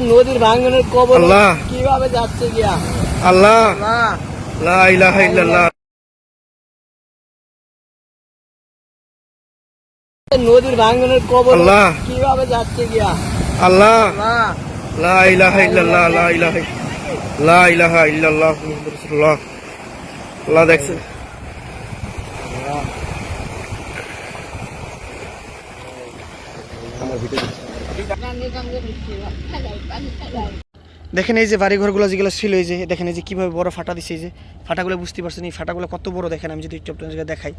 নদীর ভাঙনের কবর আল্লাহ। কীভাবে যাচ্ছে গিয়া? আল্লাহ। আল্লাহ। লা ইলাহা ইল্লাল্লাহ। নদীর ভাঙনের কবর আল্লাহ। কীভাবে যাচ্ছে গিয়া? আল্লাহ। লা ইলাহা ইল্লাল্লাহ লা ইলাহা লা ইলাহা ইল্লাল্লাহ মুহাম্মাদুর রাসূলুল্লাহ। আল্লাহ দেখছেন দেখেন এই যে বাড়িঘরগুলো যেগুলো ছিল, এই যে দেখেন এই যে কীভাবে বড় ফাটা দিছে, এই যে ফাটাগুলো বুঝতে পারছেন, এই ফাটাগুলো কত বড় দেখেন আমি যদি একটু আপনাদের দেখাই।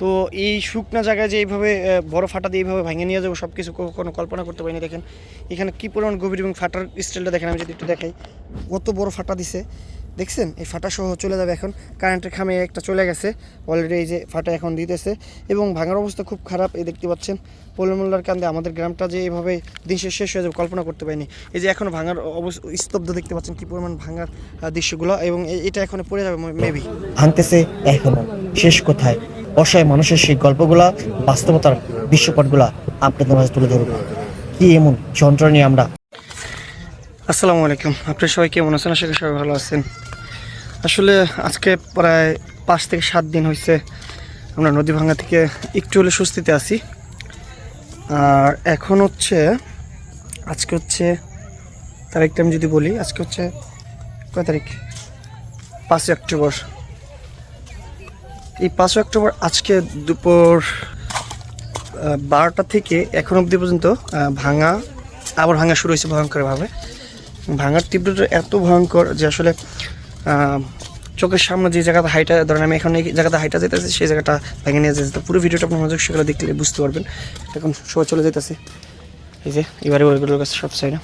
তো এই শুকনা জায়গায় যে এইভাবে বড় ফাটা দিয়ে এইভাবে ভেঙে নিয়ে যাব সব কিছু কোনো কল্পনা করতে পারিনি, দেখেন। এখানে কী পরিমাণ গভীর এবং ফাটার স্টাইলটা দেখেন আমি যদি একটু দেখাই। কত বড় ফাটা দিছে। দেখছেন? এই ফাটা সহ চলে যাবে এখন। কারেন্টের খামে একটা চলে গেছে। অলরেডি এই যে ফাটা এখন দিতেছে। এবং ভাঙার অবস্থা খুব খারাপ এই দেখতে পাচ্ছেন। পল্লমোল্লার কান্দে আমাদের গ্রামটা যে এইভাবে দিন শেষ শেষ হয়ে যাবে কল্পনা করতে পারিনি। এই যে এখন ভাঙার অবস্থা স্তব্ধ দেখতে পাচ্ছেন কী পরিমাণ ভাঙার দৃশ্যগুলো। এবং এটা এখন পড়ে যাবে মেবি ভাঙতেছে এখনও। শেষ কোথায় অসহায় মানুষের সেই গল্পগুলা বাস্তবতার দৃশ্যপটগুলা আপনাদের মাঝে তুলে ধরব। কি এমন যন্ত্রণা নিয়ে আমরা আসসালামু আলাইকুম। আপনারা সবাই কেমন আছেন? আশা করি সবাই ভালো আছেন। আসলে আজকে প্রায় পাঁচ থেকে সাত দিন হয়েছে আমরা নদী ভাঙা থেকে একটু হলে স্বস্তিতে আছি। আর এখন হচ্ছে, আজকে হচ্ছে তারিখটা আমি যদি বলি, আজকে হচ্ছে কয় তারিখ? পাঁচই অক্টোবর। এই পাঁচই অক্টোবর আজকে দুপুর বারোটা থেকে এখন অবধি পর্যন্ত ভাঙা, আবার ভাঙা শুরু হয়েছে ভয়ঙ্করভাবে। ভাঙার তীব্রতা এত ভয়ঙ্কর যে আসলে চোখের সামনে যে জায়গাটা হাইটা ধরেন আমি এখন এই জায়গাটা হাইটা যেতেছে সেই জায়গাটা ভেঙে নিয়ে যেতে পুরো ভিডিওটা আপনার মনোযোগ সেগুলো দেখলে বুঝতে পারবেন। এখন সবাই চলে যেতেছে এই যে, এবারে ওইগুলোর কাছে সব চাই না।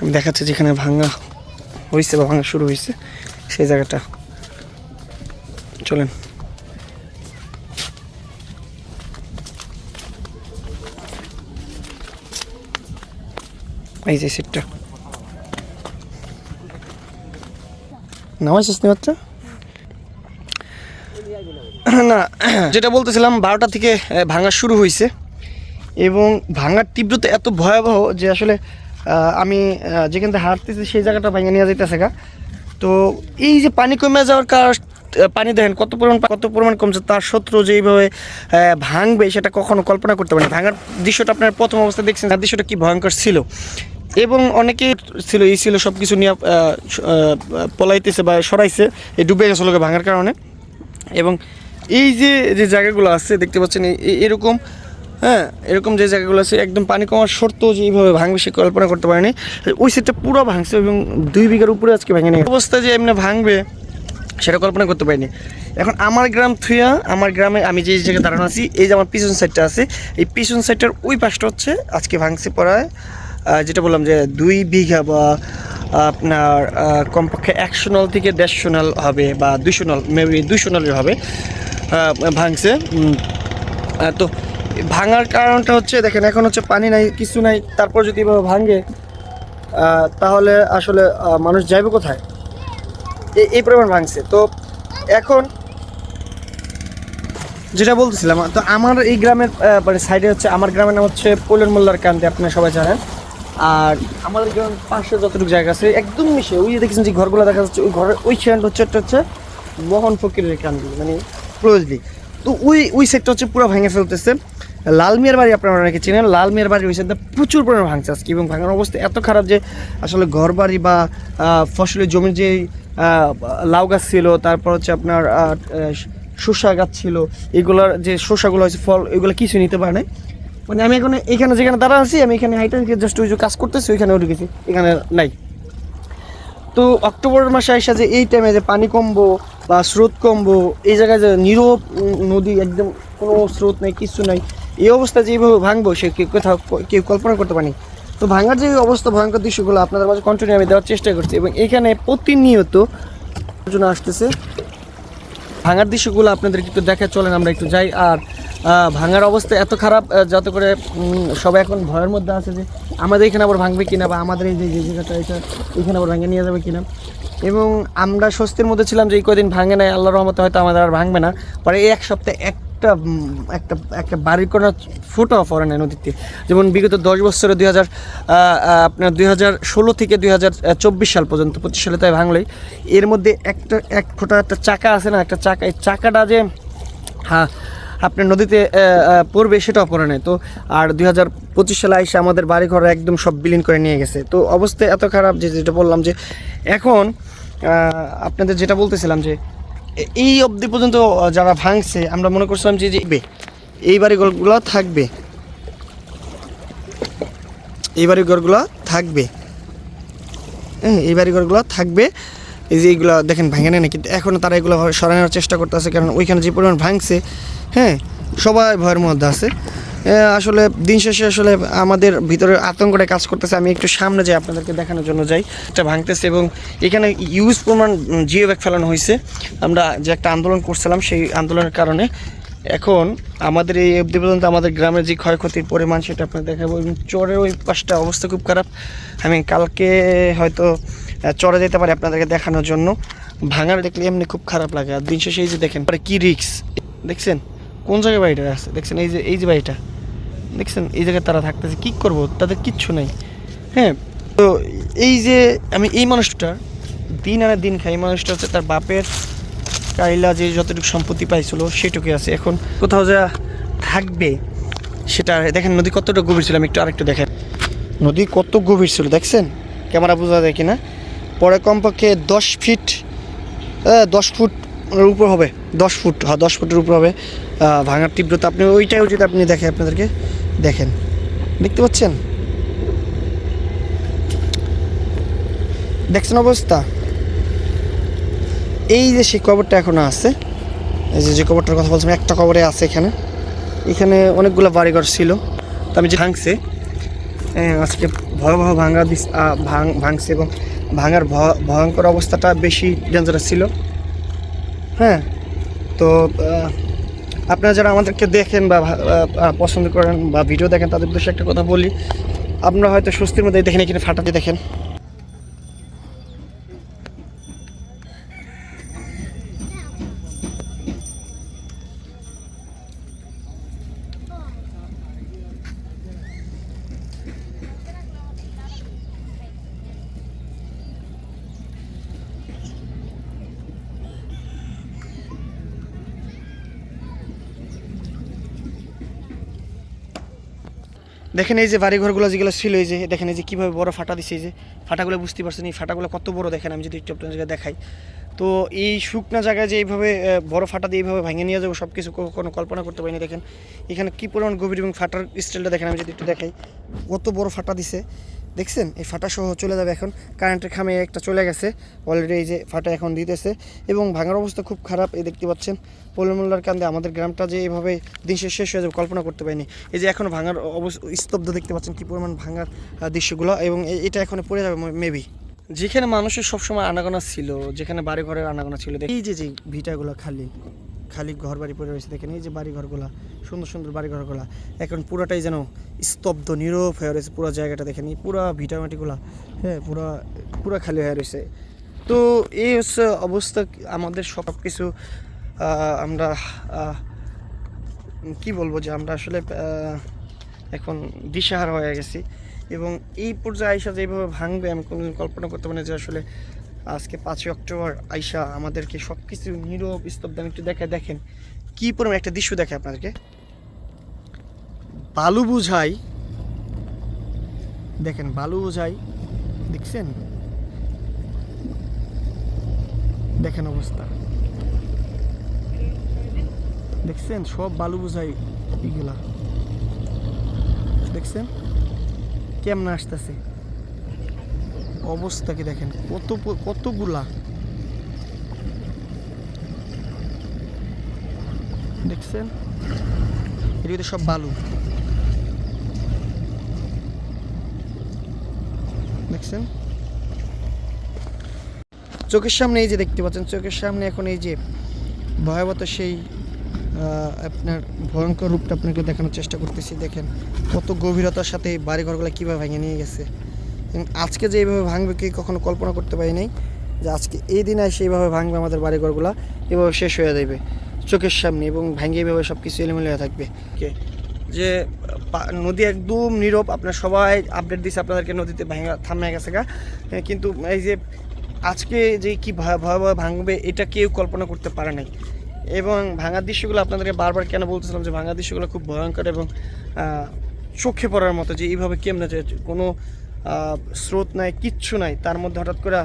আমি দেখাচ্ছি যেখানে ভাঙা হয়েছে বা ভাঙা শুরু হয়েছে সেই জায়গাটা। চলেন। এই যে সিটটা নামাইছিস নি বাচ্চা না, যেটা বলতেছিলাম, বারোটা থেকে ভাঙা শুরু হয়েছে এবং ভাঙার তীব্রতা এত ভয়াবহ যে আসলে আমি যেখান থেকে হাঁটতেছি, সেই জায়গাটা ভেঙে নিয়ে যেতেছে গা। তো এই যে পানি কমে যাওয়ার পানি দেখেন কত পরিমাণ কত পরিমাণ কমছে তার শত্রু যে এইভাবে আহ, ভাঙবে সেটা কখনো কল্পনা করতে পারেন ভাঙার দৃশ্যটা আপনার প্রথম অবস্থা দেখছেন তার দৃশ্যটা কি ভয়ঙ্কর ছিল? এবং অনেকে ছিল এই ছিল সব কিছু নিয়ে পলাইতেছে বা সরাইছে এই ডুবে গেছে লোকে ভাঙার কারণে। এবং এই যে যে জায়গাগুলো আছে দেখতে পাচ্ছেন এরকম হ্যাঁ এরকম যে জায়গাগুলো আছে একদম পানি কমার শর্ত যে এইভাবে ভাঙবে সে কল্পনা করতে পারেনি। ওই সেটটা পুরো ভাঙছে এবং দুই বিঘার উপরে আজকে ভেঙে নেই অবস্থা যে এমনি ভাঙবে সেটা কল্পনা করতে পারিনি। এখন আমার গ্রাম থুয়া, আমার গ্রামে আমি যে জায়গায় দাঁড়ানো আছি, এই যে আমার পিছন সাইডটা আছে, এই পিছন সাইডটার ওই পাশটা হচ্ছে আজকে ভাঙছে পড়ায় যেটা বললাম যে দুই বিঘা বা আপনার কমপক্ষে একশো নল থেকে দেড়শো নল হবে বা দুশো নল মেবি দুশো নলের হবে ভাঙছে তো ভাঙার কারণটা হচ্ছে, দেখেন, এখন হচ্ছে পানি নাই, কিছু নাই, তারপর যদি এভাবে ভাঙে তাহলে আসলে মানুষ যাইবে কোথায়? এই পরিমাণ ভাঙছে। তো এখন যেটা বলতেছিলাম, তো আমার এই গ্রামের মানে সাইডে হচ্ছে, আমার গ্রামের নাম হচ্ছে পোলের মোল্লার কান্দি আপনারা সবাই জানেন। আর আমাদের গ্রামের পাশে যতটুকু জায়গা আছে, একদম মিশে ওই দেখছেন যে ঘরগুলো দেখা যাচ্ছে, ওই ঘরের, ওই সেন্ট হচ্ছে একটা হচ্ছে মোহন ফকিরের কান্দি মানে ক্লোজলি তো ওই ওই সেটটা হচ্ছে পুরো ভেঙে ফেলতেছে। লাল মিয়ার বাড়ি আপনারা অনেকে চিনেন, লাল মিয়ার বাড়ি ওই সাইডটা প্রচুর পরিমাণে ভাঙছে আজকে। এবং ভাঙার অবস্থা এত খারাপ যে আসলে ঘর বাড়ি বা ফসলের জমির যে লাউ গাছ ছিল, তারপর হচ্ছে আপনার শসা গাছ ছিল, এগুলোর যে শসাগুলো হয়েছে, ফল, এগুলো কিছু নিতে পারে নাই। মানে আমি এখন এখানে যেখানে দাঁড়া আছি, আমি এখানে হাইটা জাস্ট ওই যে কাজ করতেছি, ওইখানে গেছি, এখানে নাই। তো অক্টোবর মাসে আসা যে এই টাইমে যে পানি কমবো বা স্রোত কমবো, এই জায়গায় যে নীরব নদী একদম কোনো স্রোত নেই, কিছু নাই, এই অবস্থা যেভাবে ভাঙবো, সে কেউ কোথাও, কেউ কল্পনা করতে পারেনি। তো ভাঙার যে অবস্থা, ভয়ঙ্কর দৃশ্যগুলো আপনাদের মাঝে কন্টিনিউ আমি দেওয়ার চেষ্টা করছি এবং এখানে প্রতিনিয়ত জন্য আসতেছে। ভাঙার দৃশ্যগুলো আপনাদের একটু দেখে চলেন, আমরা একটু যাই। আর ভাঙার অবস্থা এত খারাপ যাতে করে সবাই এখন ভয়ের মধ্যে আছে যে আমাদের এখানে আবার ভাঙবে কিনা বা আমাদের এই যে জায়গাটা, এটা এখানে আবার ভেঙে নিয়ে যাবে কিনা। এবং আমরা স্বস্তির মধ্যে ছিলাম যে এই কদিন ভাঙে নাই, আল্লাহর রহমতে হয়তো আমাদের আর ভাঙবে না। পরে এক সপ্তাহে এক একটা একটা একটা বাড়ির কোনো ফোটো পড়ে না নদীতে। যেমন বিগত দশ বছরে দুই হাজার আপনার দুই হাজার ষোলো থেকে দুই হাজার চব্বিশ সাল পর্যন্ত, পঁচিশ সালে তাই ভাঙলেই, এর মধ্যে একটা, এক ফোটা একটা চাকা আছে না, একটা চাকা, এই চাকাটা যে হ্যাঁ আপনার নদীতে পড়বে সেটাও পড়ে তো আর দুই হাজার পঁচিশ সালে এসে আমাদের বাড়ি ঘর একদম সব বিলীন করে নিয়ে গেছে। তো অবস্থা এত খারাপ যে, যেটা বললাম যে, এখন আপনাদের যেটা বলতেছিলাম যে এই অবধি পর্যন্ত যারা ভাঙছে, আমরা মনে করছিলাম যে যে, এই বাড়িঘরগুলো থাকবে। এই বাড়িঘরগুলো থাকবে। হ্যাঁ এই বাড়িঘরগুলো থাকবে। এই যে এইগুলো দেখেন, ভাঙে না কিন্তু এখনও তারা এগুলো সরানোর চেষ্টা করতেছে, কারণ ওইখানে যে পরিমাণ ভাঙছে হ্যাঁ সবাই ভয়ের মধ্যে আছে। আসলে দিন শেষে আসলে আমাদের ভিতরে আতঙ্কটা কাজ করতেছে। আমি একটু সামনে যাই, আপনাদেরকে দেখানোর জন্য যাই। এটা ভাঙতেছে এবং এখানে ইউজ প্রমাণ জিও ব্যাগ ফেলানো হয়েছে। আমরা যে একটা আন্দোলন করছিলাম, সেই আন্দোলনের কারণে এখন আমাদের এই অবধি পর্যন্ত আমাদের গ্রামের যে ক্ষয়ক্ষতির পরিমাণ, সেটা আপনার দেখাবো। এবং চরের ওই পাশটা অবস্থা খুব খারাপ। আমি কালকে হয়তো চরে যেতে পারি আপনাদেরকে দেখানোর জন্য। ভাঙার দেখলে এমনি খুব খারাপ লাগে। আর দিন শেষে এই যে দেখেন, পরে কী রিক্স দেখছেন? কোন জায়গায় বাড়িটা আছে? দেখছেন এই যে এই যে বাড়িটা। দেখছেন এই জায়গায় তারা থাকতেছে কী করব? তাদের কিচ্ছু নেই। হ্যাঁ তো এই যে আমি এই মানুষটা দিন আনে দিন খাই এই মানুষটা হচ্ছে তার বাপের কাইলা যে যতটুকু সম্পত্তি পাইছিল সেটুকুই আছে। এখন কোথাও যা থাকবে সেটা দেখেন নদী কতটা গভীর ছিল আমি একটু আরেকটু দেখেন নদী কত গভীর ছিল দেখছেন? ক্যামেরা বোঝা যায় কিনা? পরে কমপক্ষে দশ ফিট আহ, দশ ফুট উপর হবে, দশ ফুট হ্যাঁ দশ ফুটের উপর হবে ভাঙার তীব্রতা। আপনি ওইটাও যদি আপনি দেখেন আপনাদেরকে দেখেন। দেখতে পাচ্ছেন? দেখছেন অবস্থা? এই যে সেই কবরটা এখনও আছে, এই যে যে কবরটার কথা বলছিলাম, একটা কবরে আছে এখানে। এখানে অনেকগুলো বাড়িঘর ছিল। তো আমি যে ভাঙছে আজকে ভয়াবহ ভাঙা ভাঙছে এবং ভাঙার ভয়ঙ্কর অবস্থাটা বেশি ডেঞ্জারাস ছিল। হ্যাঁ? তো আপনারা যারা আমাদেরকে দেখেন বা পছন্দ করেন বা ভিডিও দেখেন, তাদের উদ্দেশ্যে একটা কথা বলি। আপনারা হয়তো স্বস্তির মধ্যে দেখেন, এখানে ফাটাতে দেখেন। দেখেন এই যে বাড়িঘরগুলো যেগুলো ছিল, এই যে দেখেন এই যে কীভাবে বড় ফাটা দিছে, এই যে ফাটাগুলো বুঝতে পারছেন, এই ফাটাগুলো কত বড় দেখেন আমি যদি একটু জায়গায় দেখাই। তো এই শুকনা জায়গায় যে এইভাবে বড় ফাটা দিয়ে এইভাবে ভেঙে নিয়ে যাব সব কিছু কোনো কল্পনা করতে পারিনি, দেখেন। এখানে কী পরিমাণ গভীর এবং ফাটার স্টাইলটা দেখেন আমি যদি একটু দেখাই। কত বড় ফাটা দিছে। দেখছেন? এই ফাটা সহ চলে যাবে এখন। কারেন্টের খামে একটা চলে গেছে। অলরেডি এই যে ফাটা এখন দিতেছে। এবং ভাঙার অবস্থা খুব খারাপ, এই দেখতে পাচ্ছেন। পোলমোল্লার কান্দে আমাদের গ্রামটা যে এইভাবে দিন শেষ শেষ হয়ে যাবে, কল্পনা করতে পারিনি। এই যে এখন ভাঙার অবস্থা, স্তব্ধ দেখতে পাচ্ছেন কী পরিমাণ ভাঙার দৃশ্যগুলো। এবং এটা এখন পড়ে যাবে মেবি যেখানে মানুষের সবসময় আনাগোনা ছিল, যেখানে বাড়ি ঘরের আনাগোনা ছিল এই যে যে ভিটাগুলো খালি খালি ঘর বাড়ি পড়ে রয়েছে, দেখেন এই যে বাড়ি ঘরগুলা সুন্দর সুন্দর বাড়ি ঘরগুলা এখন পুরাটাই যেন স্তব্ধ, নীরব হয়ে রয়েছে পুরো জায়গাটা, দেখেন এই পুরা ভিটামাটিগুলা হ্যাঁ পুরা পুরা খালি হয়ে রয়েছে। তো এই হচ্ছে অবস্থা আমাদের সব কিছু আমরা কি বলব যে আমরা আসলে এখন দিশাহারা হয়ে গেছি। এবং এই পর্যায়ে আইসা যেভাবে ভাঙবে, আমি কোনোদিন কল্পনা করতে পারি যে আসলে আজকে পাঁচই অক্টোবর আইসা আমাদেরকে সব কিছু নীরব, স্তব্ধ, আমি একটু দেখে দেখেন কি পরিমাণ একটা দৃশ্য দেখে আপনাদেরকে। বালু বুঝাই, দেখেন বালু বুঝাই, দেখছেন? দেখেন অবস্থা। দেখছেন? সব বালু বুঝাই এগুলা। দেখছেন? কেমন আসতেছে? অবস্থা কি দেখেন? কত কতগুলা? দেখছেন? এদিকে সব বালু। দেখছেন? চোখের সামনে এই যে দেখতে পাচ্ছেন, চোখের সামনে এখন এই যে ভয়াবত সেই আপনার ভয়ঙ্কর রূপটা আপনাকে দেখানোর চেষ্টা করতেছি দেখেন। কত গভীরতার সাথে এই বাড়িঘরগুলো কীভাবে ভেঙে নিয়ে গেছে। এবং আজকে যে এইভাবে ভাঙবে কি কখনো কল্পনা করতে পারি নাই যে আজকে এই দিন দিনে সেইভাবে ভাঙবে আমাদের বাড়িঘরগুলো এভাবে শেষ হয়ে যাবে চোখের সামনে এবং ভাঙ্গে এইভাবে সব কিছু এলোমেলো হয়ে থাকবে। কে? যে নদী একদম নীরব আপনার সবাই আপডেট দিচ্ছে আপনাদেরকে নদীতে ভাঙা থামে গেছে গা। কিন্তু এই যে আজকে যে কি ভয়- ভয়াবহ ভাঙবে এটা কেউ কল্পনা করতে পারে নাই। এবং ভাঙার দৃশ্যগুলো আপনাদেরকে বারবার কেন বলতেছিলাম যে ভাঙার দৃশ্যগুলো খুব ভয়ঙ্কর এবং চোখে পড়ার মতো যে এইভাবে কেমনে যে কোনো স্রোত নাই, কিচ্ছু নাই, তার মধ্যে হঠাৎ করে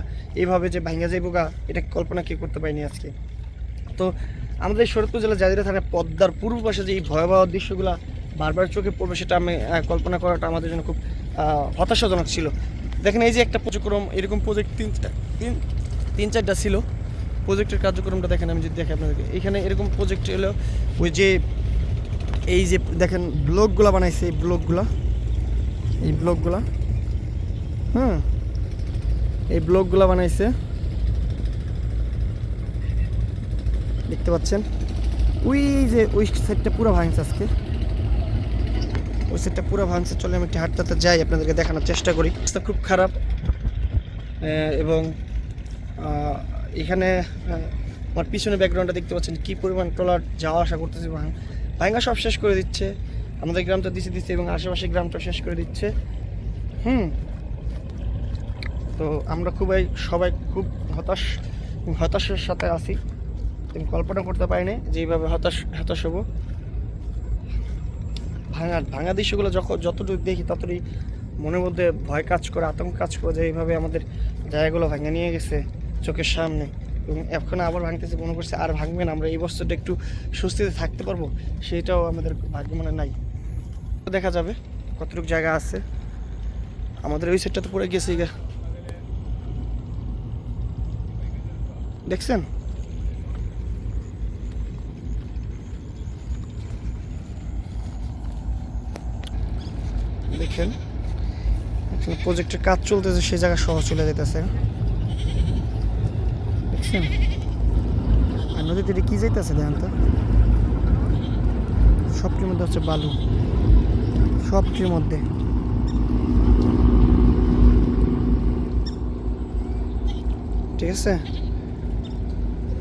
এইভাবে যে ভাঙা যাইব গা, এটা কল্পনা কেউ করতে পারিনি আজকে। তো আমাদের শরৎপুর জেলা জাজিরা থানায় পদ্মার পূর্ব পাশে যে এই ভয়াবহ দৃশ্যগুলো বারবার চোখে পড়বে, সেটা আমি কল্পনা করাটা আমাদের জন্য খুব হতাশাজনক ছিল। দেখেন এই যে একটা কার্যক্রম এরকম প্রজেক্ট তিন তিন তিন চারটা ছিল। প্রজেক্টের কার্যক্রমটা দেখেন, আমি যদি দেখি আপনাদেরকে। এখানে এরকম প্রজেক্ট হলো ওই যে, এই যে, দেখেন ব্লগগুলো বানাইছে এই ব্লগগুলো এই ব্লগগুলো হুম? এই ব্লগগুলো বানাইছে। দেখতে পাচ্ছেন? ওই যে, ওই সাইডটা পুরো ভাঙছে আজকে। ওই সাইডটা পুরো ভাঙছে। চলে আমি একটু হাঁটতে যাই, আপনাদেরকে দেখানোর চেষ্টা করি। খুব খারাপ। এবং এখানে আমার পিছনে ব্যাকগ্রাউন্ডটা দেখতে পাচ্ছেন কী পরিমাণ ট্রলার যাওয়া আসা করতেছে ভাঙ ভাঙ্গা সব শেষ করে দিচ্ছে। আমাদের গ্রামটা দিচ্ছে দিচ্ছে এবং আশেপাশে গ্রামটা শেষ করে দিচ্ছে। হুম। তো আমরা খুবই, সবাই খুব হতাশ, হতাশের সাথে আছি। আমি কল্পনা করতে পারিনি যে এইভাবে হতাশ হতাশ হব। ভাঙা ভাঙা দৃশ্যগুলো যখন যতটুকু দেখি ততটুকু মনের মধ্যে ভয় কাজ করে, আতঙ্ক কাজ করে যে এইভাবে আমাদের জায়গাগুলো ভাঙা নিয়ে গেছে। চোখের সামনে এবং এখন আবার ভাঙতেছে, মনে করছে আর ভাঙবে না। আমরা এই বছরটা একটু স্বস্তিতে থাকতে পারব, সেটাও আমাদের ভাগ্য মানে নাই। দেখা যাবে কতটুকু জায়গা আছে। আমাদের ওই সেটটা তো পড়ে গেছে গা। দেখছেন? দেখেন প্রজেক্টের কাজ চলতেছে সেই জায়গা সহ চলে যেতেছে দেখছেন আর নদীতে এটা কি যাইতেছে দেখেন তো? সবটির মধ্যে হচ্ছে বালু। সবটির মধ্যে। ঠিক আছে?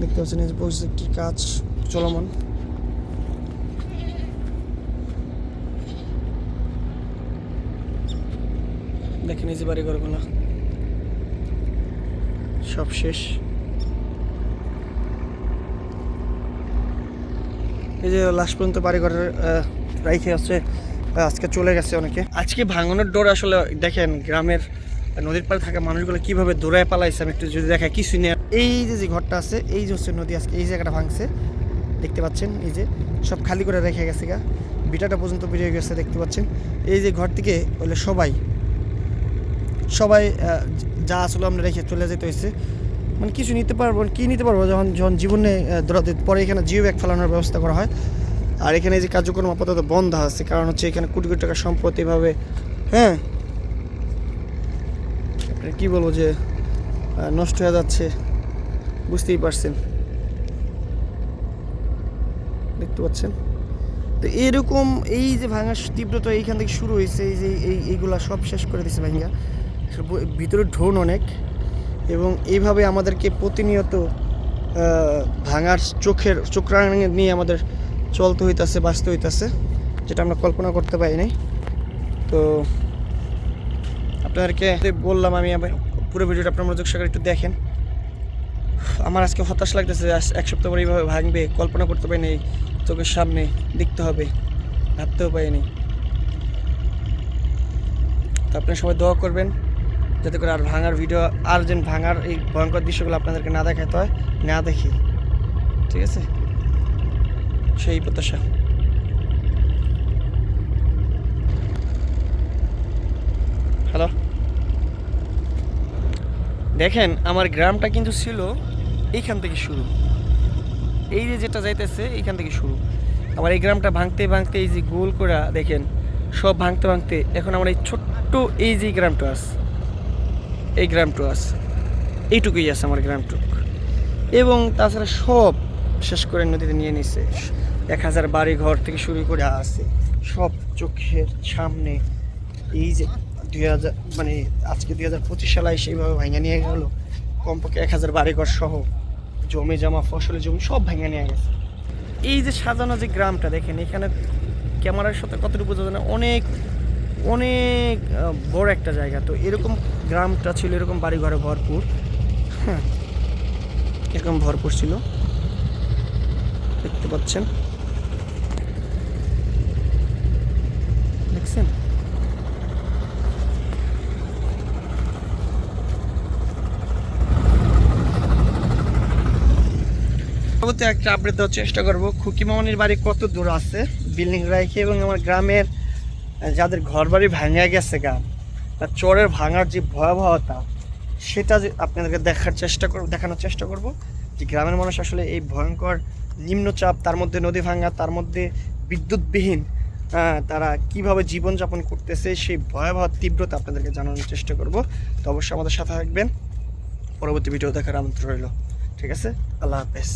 দেখতে পাচ্ছেন এই প্রজেক্টের কাজ চলমান। দেখেন এই যে বাড়ি ঘরগুলো সব শেষ। এই যে লাস্ট পর্যন্ত বাড়ি ঘরের রাইখে আছে আজকে চলে গেছে অনেকে। আজকে ভাঙনের ডোর আসলে দেখেন, গ্রামের নদীর পাড়ে থাকা মানুষগুলো কীভাবে দৌড়ায় পালাইছে, আমি একটু যদি দেখাই, কিছুই নেই। এই যে যে ঘরটা আছে, এই যে হচ্ছে নদী আজকে, এই জায়গাটা ভাঙছে। দেখতে পাচ্ছেন, এই যে সব খালি করে রেখে গেছে গা। বিটাটা পর্যন্ত বেরিয়ে গেছে, দেখতে পাচ্ছেন। এই যে ঘর থেকে হলে সবাই সবাই যা আসলে আমরা রেখে চলে যেতে হয়েছে। মানে কিছু নিতে পারব, কি নিতে পারব যখন যখন জীবনে দৌড়াতে, পরে এখানে জিও ব্যাগ ফেলানোর ব্যবস্থা করা হয়। আর এখানে যে কার্যক্রম আপাতত বন্ধ আছে, কারণ হচ্ছে এখানে কোটি কোটি টাকা সম্পত্তি এভাবে হ্যাঁ? আপনার কি বলব যে নষ্ট হয়ে যাচ্ছে, বুঝতেই পারছেন। দেখতে পাচ্ছেন? তো এরকম এই যে ভাঙার তীব্রতা এইখান থেকে শুরু হয়েছে, এই যে এই, এইগুলা সব শেষ করে দিছে ভাঙ্গা ভিতরে ঢোন অনেক। এবং এইভাবে আমাদেরকে প্রতিনিয়ত ভাঙার চোখের, চোখ নিয়ে আমাদের চলতে হইতাছে, বাঁচতে হইতাছে, যেটা আমরা কল্পনা করতে পারি নাই। তো আপনাদেরকে বললাম আমি পুরো ভিডিওটা আপনার মনোযোগ সহকারে একটু দেখেন। আমার আজকে হতাশ লাগতেছে এক সপ্তাহ পরে এইভাবে ভাঙবে, কল্পনা করতে পারিনি এই চোখের সামনে দেখতে হবে, ভাবতেও পারিনি তো আপনারা সবাই দোয়া করবেন যাতে করে আর ভাঙার ভিডিও আর যেন ভাঙার এই ভয়ঙ্কর দৃশ্যগুলো আপনাদেরকে না দেখাতে হয়, না দেখি। ঠিক আছে? সেই প্রত্যাশা। হ্যালো দেখেন, আমার গ্রামটা কিন্তু ছিল এইখান থেকে শুরু। এই যে যেটা যাইতেছে, এইখান থেকে শুরু। আমার এই গ্রামটা ভাঙতে ভাঙতে এই যে গোল করা দেখেন, সব ভাঙতে ভাঙতে এখন আমার এই ছোট্ট এই যে গ্রামটা আছে এই গ্রামটু আছে। এইটুকুই আছে আমার গ্রামটুক। এবং তাছাড়া সব শেষ করে নদীতে নিয়ে নিছে। এক হাজার বাড়ি ঘর থেকে শুরু করে আছে। সব চোখের সামনে এই যে দুই হাজার মানে আজকে দুই হাজার পঁচিশ সালে সেইভাবে ভাঙা নিয়ে গেল। কমপক্ষে এক হাজার বাড়ি ঘর সহ জমি জমা, ফসলের জমি সব ভেঙে নিয়ে গেছে। এই যে সাজানো যে গ্রামটা দেখেন, এখানে ক্যামেরার সাথে কতটুকু বোঝা যায় না? অনেক অনেক বড় একটা জায়গা। তো এরকম গ্রামটা ছিল, এরকম বাড়ি ঘরে ভরপুর। হ্যাঁ এরকম ভরপুর ছিল। দেখতে পাচ্ছেন। দেখছেন? একটা আপডেট দেওয়ার চেষ্টা করব। খুকি মামনির বাড়ি কত দূর আছে? বিল্ডিং রাখি এবং আমার গ্রামের যাদের ঘর বাড়ি ভাঙা গেছে গা, বা চরের ভাঙার যে ভয়াবহতা, সেটা আপনাদেরকে দেখার চেষ্টা করব, দেখানোর চেষ্টা করব যে গ্রামের মানুষ আসলে এই ভয়ঙ্কর নিম্নচাপ, তার মধ্যে নদী ভাঙা, তার মধ্যে বিদ্যুৎবিহীন তারা কীভাবে জীবনযাপন করতেছে, সেই ভয়াবহ তীব্রতা আপনাদেরকে জানানোর চেষ্টা করব। তো অবশ্যই আমাদের সাথে থাকবেন। পরবর্তী ভিডিও দেখার আমন্ত্রণ রইল। ঠিক আছে? আল্লাহ হাফেজ।